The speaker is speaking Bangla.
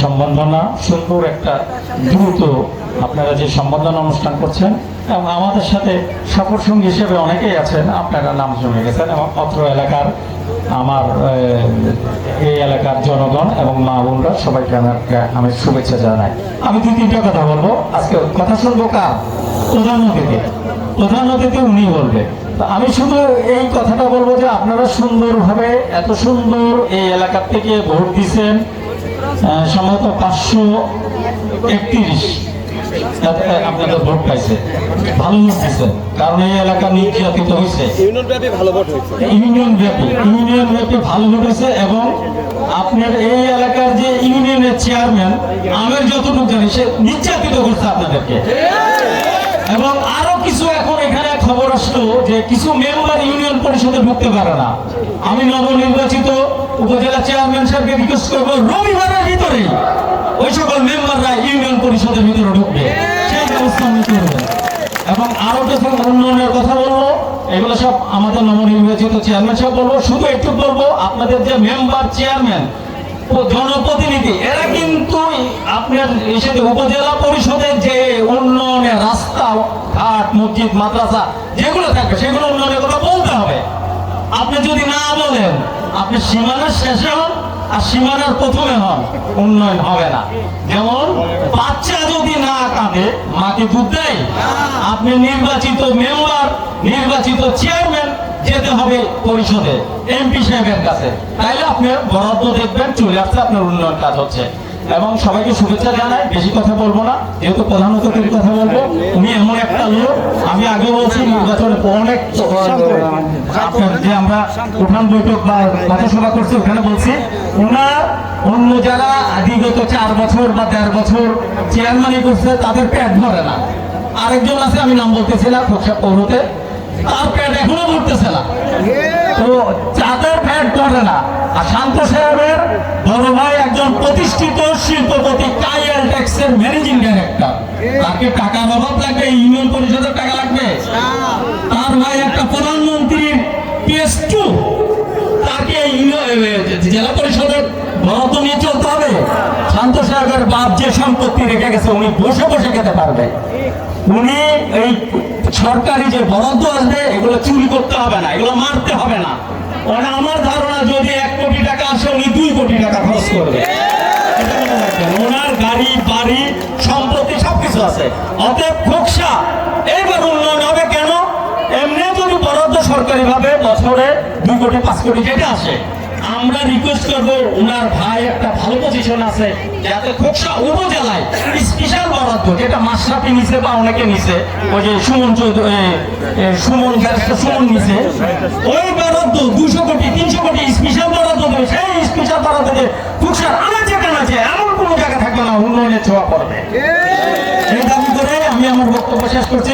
সম্বর্ধনা সুন্দর একটা দ্রুত আপনারা যে সম্বর্ধনা অনুষ্ঠান করছেন, এবং আমাদের সাথে সফর সঙ্গী হিসেবে অনেকেই আছেন, আপনারা নাম শুনে গেছেন, এবং অত্র এলাকার আমার এই এলাকার জনগণ এবং মা বোনরা সবাইকে আমি শুভেচ্ছা জানাই। আমি দুই তিনটা কথা বলব। আজকে কথা শুনব কার? প্রধান অতিথি। প্রধান অতিথি উনি বলবে। আমি শুধু এই কথাটা বলব যে আপনারা সুন্দরভাবে এত সুন্দর এই এলাকার থেকে ভোট দিচ্ছেন সম্ভবত পাঁচশো একত্রিশ। আপনাদের ভোট পাইছে। ভালো ভোট দিচ্ছে কারণ এই এলাকা নির্যাতিত হয়েছে। ইউনিয়ন ব্যাপী ভালো ভোট হয়েছে। ইউনিয়ন ব্যাপী ইউনিয়ন ব্যাপী ভালো ভোট হয়েছে এবং আপনার এই এলাকার যে ইউনিয়নের চেয়ারম্যান আমের যতটুকু জানি সে নির্যাতিত করছে আপনাদেরকে। এবং আরও কিছু এখন এখানে খবর আসলো যে কিছু মেম্বার ইউনিয়ন পরিষদে ঢুকতে পারে না। আমি নবনির্বাচিত উপজেলা চেয়ারম্যান সাহেবকে রিকোয়েস্ট করব, রবিবারের ভিতরেই ওই সকল মেম্বাররা ইউনিয়ন পরিষদের ভিতরে ঢুকবে। সেই ব্যবস্থা আমি এবং আরও যখন উন্নয়নের কথা বলব, এগুলো সব আমাদের নবনির্বাচিত চেয়ারম্যান সাহেব বলব। শুধু একটু বলব, আপনাদের যে মেম্বার চেয়ারম্যান জনপ্রতিনিধি, এরা কিন্তু আপনার এসে উপজেলা পরিষদের যে উন্নয়নের রাস্তা, ঘাট, মসজিদ, মাদ্রাসা, যেগুলো থাকবে, সেগুলো উন্নয়নের কথা বলতে হবে। আপনি যদি না বলেন আপনি সীমানার শেষে হন আর সীমানার প্রথমে হন। উন্নয়ন হবে না। যেমন, বাচ্চা যদি না কাঁদে, মাকে দুধ দেয়। আপনি নির্বাচিত মেম্বার, নির্বাচিত চেয়ারম্যান যেতে হবে পরিষদে, এমপি সাহেবের কাছে। তাইলে আপনি বরাদ্দ দেখবেন, চলে আসছে আপনার উন্নয়ন কাজ হচ্ছে। এবং সবাইকে শুভেচ্ছা জানাই, বেশি কথা বলব না, যেহেতু প্রধান অতিথির কথা বলব, উনি এমন একটা লোক, আমি আগে বলছি নির্বাচনে অনেক যে আমরা উঠান বৈঠক বা পথসভা করছি, ওখানে বলছি ওনার অন্য যারা বিগত চার বছর বা দেড় বছর চেয়ারম্যানই করছে, তাদের পেট ধরে না। আরেকজন আছে, আমি নাম বলতেছি না পৌরতে তার পেট এখনও ভরতেছে না। তো যাদের পেট ভরে না। আর শান্ত সাহেবের বড় ভাই একজন প্রতিষ্ঠিত শিল্পপতি কাইয়াল ট্যাক্সের ম্যানেজিং ডাইরেক্টর তাকে অভাব লাগবে ইউনিয়ন পরিষদের টাকা লাগবে। তার ভাই একটা প্রধানমন্ত্রীর পিএস টু তাকে জেলা পরিষদের বরাদ্দ নিয়ে চলতে হবে। শান্ত সাহেবের বাপ যে সম্পত্তি রেখে গেছে, উনি বসে বসে খেতে পারবে। উনি এই সরকারি যে বরাদ্দ আসবে, এগুলো চুরি করতে হবে না, এগুলো মারতে হবে না। ওরা আমার ধারণা কোটি টাকা খরচ করবে। ওনার গাড়ি, বাড়ি, সম্পত্তি সবকিছু আছে অতএব খোকসা এইবার উন্নয়ন হবে কেন এমনি যদি বরাদ্দ সরকারি ভাবে বছরে দুই কোটি, পাঁচ কোটি যেটা আসে আমরা রিকোয়েস্ট করব ওনার ভাই একটা ভালো পজিশন আছে, যাতে খোকসা উপজেলায় স্পেশাল বরাদ্দ, যেটা মাসরাফি নিছে বা অনেকে নিছে, ওই যে সুমন সুমন সুমন নিছে, ওই বরাদ্দ দুশো কোটি, তিনশো কোটি স্পেশাল বরাদ্দ দেবে, সেই স্পেশাল বরাদ্দ দিয়ে খোকসার আনাচে কানাচে এমন কোনো জায়গা থাকবে না, উন্নয়নের ছোঁয়া পড়বে। এই দাবি করে আমি আমার বক্তব্য শেষ করছি।